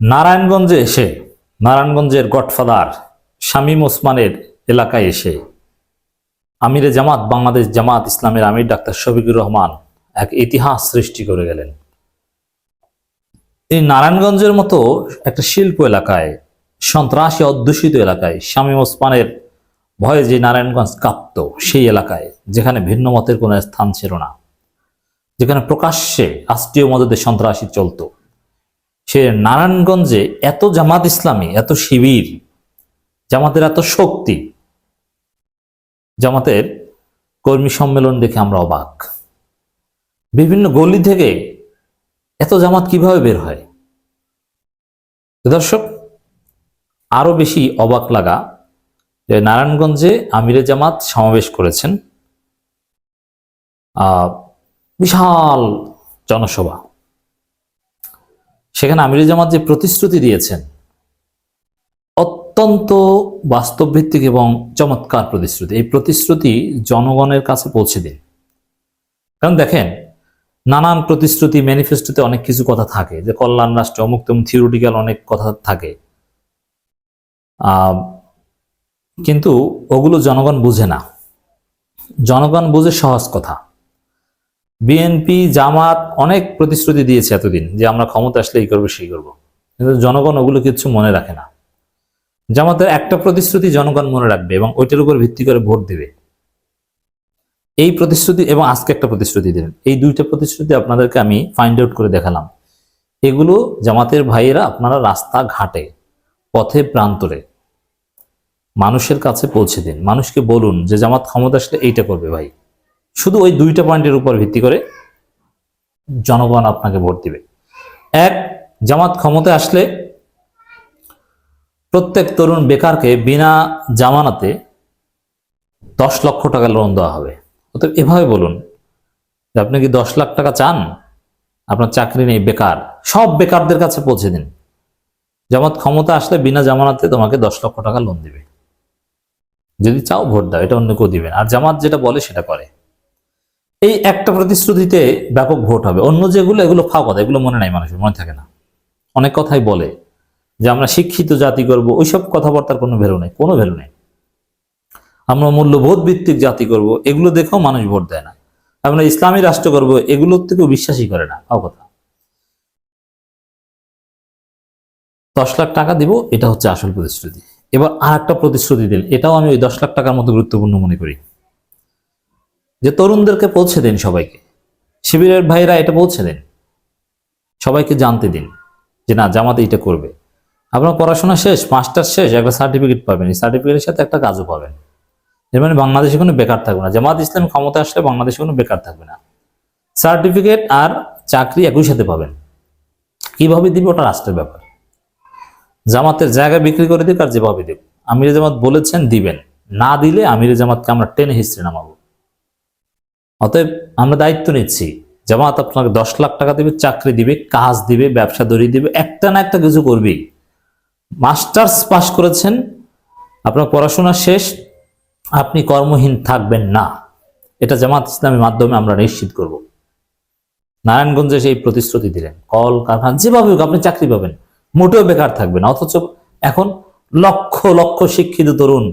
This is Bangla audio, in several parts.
নারায়ণগঞ্জে এসে, নারায়ণগঞ্জের গডফাদার শামীম ওসমানের এলাকায় এসে, আমিরে জামাত, বাংলাদেশ জামাত ইসলামের আমির ডাক্তার শফিকুর রহমান এক ইতিহাস সৃষ্টি করে গেলেন। এই নারায়ণগঞ্জের মতো একটা শিল্প এলাকায়, সন্ত্রাসী অধ্যুষিত এলাকায় শামীম ওসমানের ভয়ে যে নারায়ণগঞ্জ কাঁপত সেই এলাকায়, যেখানে ভিন্ন মতের কোনো স্থান ছিল না, যেখানে প্রকাশ্যে রাষ্ট্রীয় মদতে সন্ত্রাসী চলতো। সে নারায়ণগঞ্জে এত জামাত ইসলামী, এত শিবির, জামাতের এত শক্তি, জামাতের কর্মী সম্মেলন দেখে আমরা অবাক। বিভিন্ন গলি থেকে এত জামাত কীভাবে বের হয়? দর্শক আরও বেশি অবাক লাগা যে নারায়ণগঞ্জে আমিরে জামাত সমাবেশ করেছেন বিশাল জনসভা। সেখানে আমিরে জামাত যে প্রতিশ্রুতি দিয়েছেন, অত্যন্ত বাস্তবভিত্তিক এবং চমৎকার প্রতিশ্রুতি। এই প্রতিশ্রুতি জনগণের কাছে পৌঁছে দিন। কারণ দেখেন, নানান প্রতিশ্রুতি ম্যানিফেস্টোতে অনেক কিছু কথা থাকে। যে কল্যাণ রাষ্ট্র, অমুক তেমন থিওরিটিক্যাল অনেক কথা থাকে। কিন্তু ওগুলো জনগণ বুঝে না। জনগণ বুঝে সহজ কথা। বিএনপি জামাত অনেক প্রতিশ্রুতি দিয়েছে এতদিন যে আমরা ক্ষমতা আসলে এই করব, সেই করব। কিন্তু জনগণ ওগুলো কিছু মনে রাখে না। জামাতের একটা প্রতিশ্রুতি জনগণ মনে রাখবে এবং ওইটার উপর ভিত্তি করে ভোট দেবে। এই প্রতিশ্রুতি এবং আজকে একটা প্রতিশ্রুতি দিলেন। এই দুইটা প্রতিশ্রুতি আপনাদেরকে আমি ফাইন্ড আউট করে দেখালাম। এগুলো জামাতের ভাইয়েরা আপনারা রাস্তা ঘাটে পথে প্রান্তরে, মানুষের কাছে পৌঁছে দিন। মানুষকে বলুন যে, জামাত ক্ষমতা আসলে এইটা করবে ভাই। শুধু ওই দুইটা পয়েন্টের উপর ভিত্তি করে জনগণ আপনাকে ভোট দিবে। এক, জামাত ক্ষমতায় আসলে প্রত্যেক তরুণ বেকারকে বিনা জামানাতে দশ লক্ষ টাকা লোন দেওয়া হবে। অতএব এভাবে বলুন যে আপনি কি দশ লাখ টাকা চান? আপনার চাকরি নেই, বেকার। সব বেকারদের কাছে পৌঁছে দিন। জামাত ক্ষমতা আসলে বিনা জামানাতে তোমাকে দশ লক্ষ টাকা লোন দিবে। যদি চাও ভোট দাও, এটা অন্য কেউ দিবেন আর জামাত যেটা বলে সেটা করে। এই একটা প্রতিশ্রুতিতে ব্যাপক ভোট হবে। অন্য যেগুলো, এগুলো ফাও কথা, এগুলো মনে নাই মানুষের, মনে থাকে না। অনেক কথাই বলে যে আমরা শিক্ষিত, জাতি করব ওইসব কথাবার্তার কোনো ভ্যালু নেই, কোনো ভ্যালু নেই। আমরা মূল্যবোধ ভিত্তিক জাতি করব এগুলো দেখেও মানুষ ভোট দেয় না। আমরা ইসলামী রাষ্ট্র করব এগুলোর থেকেও বিশ্বাসই করে না, ফাও কথা। দশ লাখ টাকা দিব, এটা হচ্ছে আসল প্রতিশ্রুতি। এবার আর একটা প্রতিশ্রুতি দিন, এটাও আমি ওই দশ লাখ টাকার মতো গুরুত্বপূর্ণ মনে করি। যে তরুণদেরকে পৌঁছে দিন সবাইকে। শিবিরের ভাইরা এটা পৌঁছে দিন। সবাইকে জানতে দিন যে না, জামাতে এটা করবে। আপনার পড়াশোনা শেষ মাস্টার শেষ, একটা সার্টিফিকেট পাবেন। এই সার্টিফিকেটের সাথে একটা কাজও পাবেন। এর মানে বাংলাদেশে কোনো বেকার থাকবে না। জামাত ইসলাম ক্ষমতা আসলে বাংলাদেশে কোনো বেকার থাকবে না। সার্টিফিকেট আর চাকরি একই সাথে পাবেন। কীভাবে দিবে ওটা রাষ্ট্রের ব্যাপার। জামাতের জায়গা বিক্রি করে দিক আর যেভাবে দিক। আমির জামাত বলেছেন দিবেন। না দিলে আমির জামাতকে আমরা টেনে হিস্ট্রি নামাবো। অতএব আমরা দায়িত্ব নিচ্ছি, জামাত আপনাকে দশ লাখ টাকা দিবে, চাকরি দিবে, কাজ দিবে, ব্যবসা ধরিয়ে দিবে, একটা না একটা কিছু করবেই। মাস্টার্স পাস করেছেন, আপনার পড়াশোনা শেষ, আপনি কর্মহীন থাকবেন না। এটা জামাত ইসলামের মাধ্যমে আমরা নিশ্চিত করব। নারায়ণগঞ্জে সেই প্রতিশ্রুতি দিলেন কল কারখানা যেভাবে হোক আপনি চাকরি পাবেন, মোটেও বেকার থাকবেন অথচ এখন লক্ষ লক্ষ শিক্ষিত তরুণ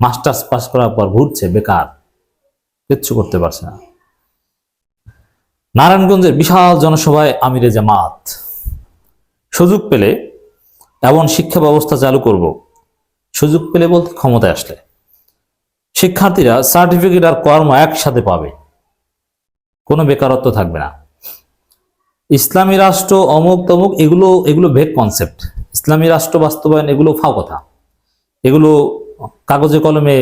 মাস্টার্স পাস করার পর ঘুরছে, বেকার, কিচ্ছু করতে পারছে না। নারায়ণগঞ্জের বিশাল জনসভায় আমিরে জামাত। সুযোগ পেলে এমন শিক্ষা ব্যবস্থা চালু করব। সুযোগ পেলে বলতে ক্ষমতায় আসলে। শিক্ষার্থীরা সার্টিফিকেট আর কর্ম একসাথে পাবে। কোনো বেকারত্ব থাকবে না। ইসলামী রাষ্ট্র অমুক তমুক, এগুলো এগুলো ভেগ কনসেপ্ট ইসলামী রাষ্ট্র বাস্তবায়ন, এগুলো ফাও কথা। এগুলো কাগজে কলমে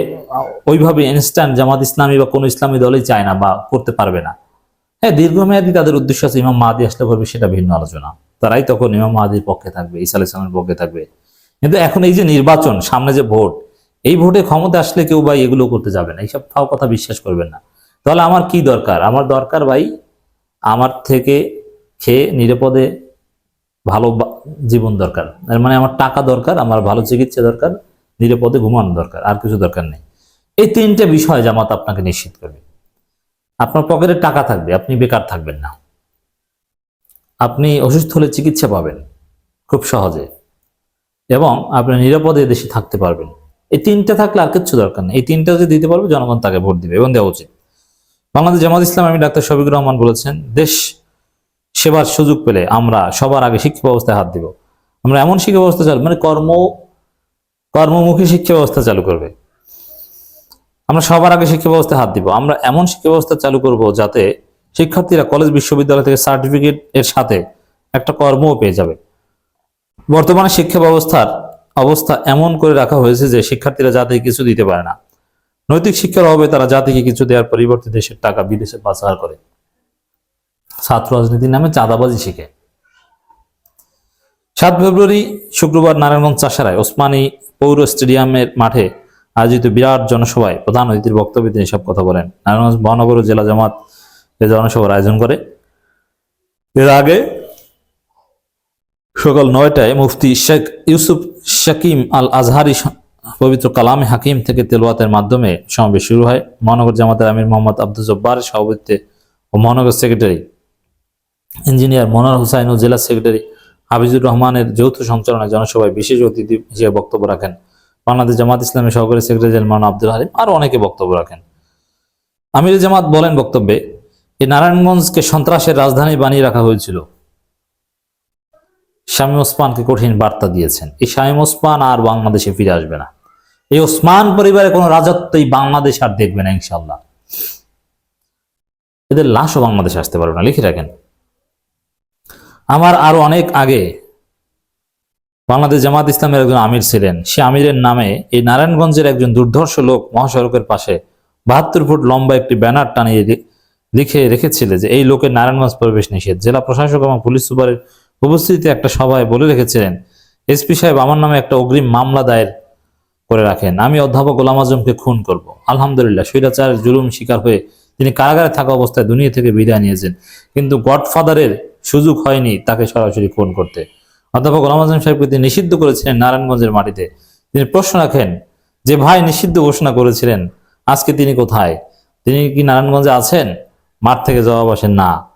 ওইভাবে ইনস্ট্যান্ট জামাত ইসলামী বা কোনো ইসলামী দলই চায় না বা করতে পারবে না। হ্যাঁ দীর্ঘমেয়াদী তাদের উদ্দেশ্য আছে ইমাম মাহাদি আসলে পড়বে সেটা ভিন্ন আলোচনা। তারাই তখন ইমাম মাহাদির পক্ষে থাকবে ইসা ইসলামের পক্ষে থাকবে। কিন্তু এখন এই যে নির্বাচন, সামনে যে ভোট, এই ভোটে ক্ষমতা আসলে কেউ ভাই এগুলো করতে যাবে না। এইসব ফাও কথা বিশ্বাস করবেন না। তাহলে আমার কি দরকার? আমার দরকার ভাই, আমার থেকে খেয়ে নিরাপদে ভালো জীবন দরকার। মানে আমার টাকা দরকার, আমার ভালো চিকিৎসা দরকার, নিরাপদে ঘুমানো দরকার, আর কিছু দরকার নেই। এই তিনটে বিষয় জামাত আপনাকে নিশ্চিত করবে। আপনার পকেটে টাকা থাকবে, আপনি বেকার থাকবেন না। আপনি অসুস্থ হলে চিকিৎসা পাবেন, খুব সহজে। এবং আপনি নিরাপদে দেশে থাকতে পারবেন। এই তিনটা থাকলে আর কিচ্ছু দরকার নেই। এই তিনটা যদি দিতে পারবে, জনগণ তাকে ভোট দিবে এবং দেওয়া উচিত। বাংলাদেশ জামাত ইসলাম, আমি ডাক্তার শফিকুর রহমান বলেছেন, দেশ সেবার সুযোগ পেলে আমরা সবার আগে শিক্ষা ব্যবস্থায় হাত দিব। আমরা এমন শিক্ষা ব্যবস্থা চালু মানে কর্ম, কর্মমুখী শিক্ষা ব্যবস্থা চালু করবে। আমরা সবার আগে শিক্ষা ব্যবস্থায় হাত দিব। আমরা এমন শিক্ষা ব্যবস্থা চালু করব যাতে শিক্ষার্থীরা কলেজ বিশ্ববিদ্যালয় থেকে সার্টিফিকেট এর সাথে একটা কর্মও পেয়ে যাবে। বর্তমানে শিক্ষা ব্যবস্থার অবস্থা এমন করে রাখা হয়েছে যে শিক্ষার্থীরা জাতিকে কিছু দিতে পারে না। নৈতিক শিক্ষার অভাবে তারা জাতিকে কিছু দেওয়ার পরিবর্তে দেশের টাকা বিদেশে পাচার করে। ছাত্র রাজনীতির নামে চাঁদাবাজি শিখে। সাত ফেব্রুয়ারি শুক্রবার নারায়ণগঞ্জ চাষারায় ওসমানী পৌর স্টেডিয়ামের মাঠে আয়োজিত বিরাট জনসভায় প্রধান অতিথির বক্তব্যে তিনি সব কথা বলেন। নারায়ণগঞ্জ মহানগর জেলা জামাত এ জনসভার আয়োজন করে। এর আগে সকাল নয়টায় মুফতি শেখ ইউসুফ শাকিম আল আজহারি পবিত্র কালামে হাকিম থেকে তেলওয়াতের মাধ্যমে সমাবেশ শুরু হয়। মহানগর জামাতের আমির মোহাম্মদ আব্দুল জব্বারের সভাপতিত্বে ও মহানগর সেক্রেটারি ইঞ্জিনিয়ার মনোয়ার হুসাইন ও জেলা সেক্রেটারি হাফিজুর রহমানের যৌথ সঞ্চালনায় জনসভায় বিশেষ অতিথি হিসেবে বক্তব্য রাখেন। বাংলাদেশ জামাত ইসলামের সহকারী সেক্রেটারি মাওলানা আব্দুল হালিম আরও অনেকে বক্তব্য রাখেন। আমির জামাত বলেন বক্তব্যে, এই নারায়ণগঞ্জকে সন্ত্রাসের রাজধানী বানিয়ে রাখা হয়েছিল। শামীম ওসমানকে কঠিন বার্তা দিয়েছেন। এই শামীম ওসমান আর বাংলাদেশে ফিরে আসবে না। এই ওসমান পরিবারের কোনো রাজত্ব এই বাংলাদেশ আর দেখবে না ইনশাল্লাহ এদের লাশও বাংলাদেশে আসতে পারবে না, লিখে রাখেন। আমার আরও অনেক আগে বাংলাদেশ জামাত ইসলামের একজন আমির ছিলেন। সে আমিরের নামে এই নারায়ণগঞ্জের একজন দুর্ধর্ষ লোক মহাসড়কের পাশে বাহাত্তর ফুট লম্বা একটি ব্যানার টানিয়ে লিখে রেখেছিল যে এই লোকের নারায়ণগঞ্জ প্রবেশ নিষেধ। জেলা প্রশাসক এবং পুলিশ সুপারের উপস্থিতিতে একটা সভায় বলে রেখেছিলেন, এসপি সাহেব আমার নামে একটা অগ্রিম মামলা দায়ের করে রাখেন। আমি অধ্যাপক গোলাম আজমকে খুন করব। আলহামদুলিল্লাহ স্বৈরাচার জুলুম শিকার হয়ে তিনি কারাগারে থাকা অবস্থায় দুনিয়া থেকে বিদায় নিয়েছেন। কিন্তু গডফাদারের সুযোগ হয়নি তাকে সরাসরি খুন করতে। অধ্যাপক গোলাম সাহেবকে তিনি নিষিদ্ধ করেছিলেন নারায়ণগঞ্জের মাটিতে। তিনি প্রশ্ন রাখেন, যে ভাই নিষিদ্ধ ঘোষণা করেছিলেন, আজকে তিনি কোথায়? তিনি কি নারায়ণগঞ্জে আছেন? মাঠ থেকে জবাব আসেন, না।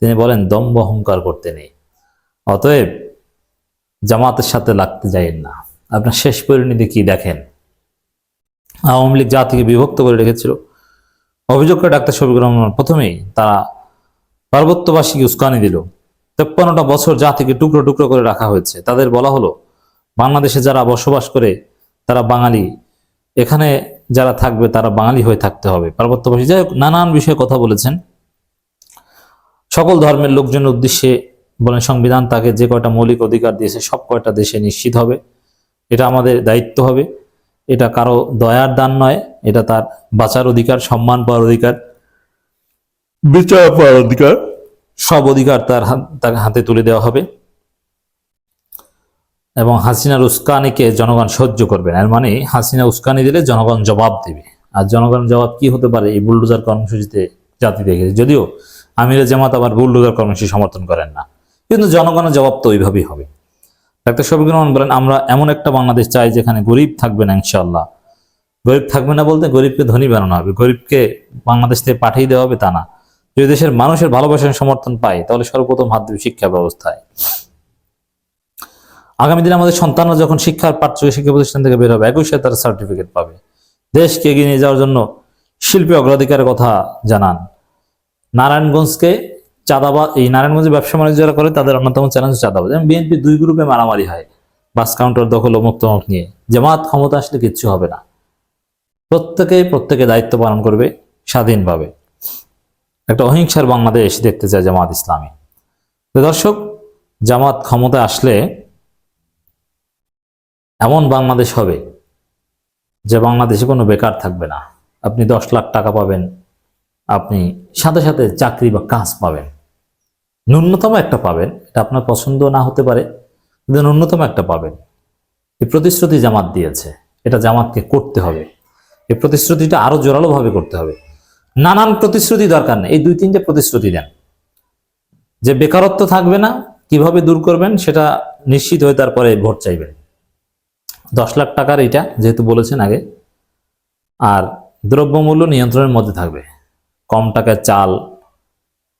তিনি বলেন, দম্ভ অহংকার করতে নেই। অতএব জামাতের সাথে লাগতে যাইয়েন না। আপনার শেষ পরিণতি কি দেখেন? আওয়ামী লীগ জাতিকে বিভক্ত করে রেখেছিল। অভিযোগ করে ডাক্তার শফিকুর রহমান প্রথমেই তারা পার্বত্যবাসীকে উস্কানি দিল। তেপ্পান্নটা বছর জাতিকে টুকরো টুকরো করে রাখা হয়েছে। তাদের বলা হলো, বাংলাদেশে যারা বসবাস করে, তারা বাঙালি। এখানে যারা থাকবে, তারা বাঙালি হয়ে থাকতে হবে। পার্বত্যবাসী, যাই নানান বিষয়ে কথা বলেছেন। সকল ধর্মের লোকজনের উদ্দেশ্যে বলেন, সংবিধান তাকে যে কয়টা মৌলিক অধিকার দিয়েছে, সব কয়টা দেশে নিশ্চিত হবে। এটা আমাদের দায়িত্ব হবে। এটা কারও দয়ার দান নয়, এটা তার বাঁচার অধিকার, সম্মান পাওয়ার অধিকার। বিচার পাওয়ার অধিকার। সব অধিকার তার তার হাতে তুলে দেওয়া হবে। এবং হাসিনার উস্কানিকে জনগণ সহ্য করবে এর মানে হাসিনা উস্কানি দিলে জনগণ জবাব দেবে। আর জনগণ জবাব কি হতে পারে? এই বুলডোজার কর্মসূচিতে জাতি দেখেছে যদিও আমিরের জামাত আবার বুলডোজার কর্মসূচি সমর্থন করেন না। কিন্তু জনগণের জবাব তো ওইভাবেই হবে। ডাক্তার শফিকুর রহমান বলেন, আমরা এমন একটা বাংলাদেশ চাই যেখানে গরিব থাকবে না ইনশাল্লাহ গরিব থাকবে না বলতে গরিবকে ধনী বানানো হবে। গরিবকে বাংলাদেশ থেকে পাঠিয়ে দেওয়া হবে তা না। যদি দেশের মানুষের ভালোবাসার সমর্থন পায়, তাহলে সর্বপ্রথম হাত দেবে শিক্ষা ব্যবস্থায়। আগামী দিনে আমাদের সন্তানরা যখন শিক্ষার পাঠ্য শিক্ষা প্রতিষ্ঠান থেকে বের হবে, একই সাথে তারা সার্টিফিকেট পাবে। দেশকে এগিয়ে নিয়ে যাওয়ার জন্য শিল্পী অগ্রাধিকারের কথা জানান। নারায়ণগঞ্জকে চাঁদাবাদ এই নারায়ণগঞ্জে ব্যবসা বাণিজ্য যারা করে, তাদের অন্যতম চ্যালেঞ্জ চাঁদাবাদ যেমন বিএনপি দুই গ্রুপে মারামারি হয় বাস কাউন্টার দখল ও মুক্তমুখ নিয়ে। জামাত ক্ষমতা আসলে কিচ্ছু হবে না। প্রত্যেকে প্রত্যেকে দায়িত্ব পালন করবে স্বাধীনভাবে। একটা অহিংসার বাংলাদেশ দেখতে চায় জামাত ইসলামী। দর্শক, জামাত ক্ষমতায় আসলে এমন বাংলাদেশ হবে যে বাংলাদেশে কোনো বেকার থাকবে না। আপনি দশ লাখ টাকা পাবেন, আপনি সাথে সাথে চাকরি বা কাজ পাবেন। ন্যূনতম একটা পাবেন, এটা আপনার পছন্দ না হতে পারে, কিন্তু ন্যূনতম একটা পাবেন। এই প্রতিশ্রুতি জামাত দিয়েছে, এটা জামাতকে করতে হবে। এই প্রতিশ্রুতিটা আরও জোরালোভাবে করতে হবে। নানান প্রতিশ্রুতি দরকার নেই। এই দুই তিনটে প্রতিশ্রুতি দেন। যে বেকারত্ব থাকবে না, কীভাবে দূর করবেন সেটা নিশ্চিত হয়ে তারপরে ভোট চাইবেন। দশ লাখ টাকার এটা যেহেতু বলেছেন আগে, আর দ্রব্যমূল্য নিয়ন্ত্রণের মধ্যে থাকবে। কম টাকায় চাল,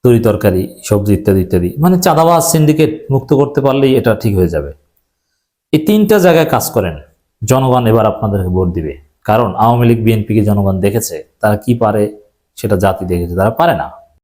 তরি তরকারি, সবজি ইত্যাদি ইত্যাদি। মানে চাঁদাবাজ সিন্ডিকেট মুক্ত করতে পারলেই এটা ঠিক হয়ে যাবে। এই তিনটা জায়গায় কাজ করেন। জনগণ এবার আপনাদেরকে ভোট দিবে। কারণ আওয়ামী লীগ বিএনপিকে জনগণ দেখেছে, তারা কি পারে সেটা জাতি দেখেছে তারা পারে না।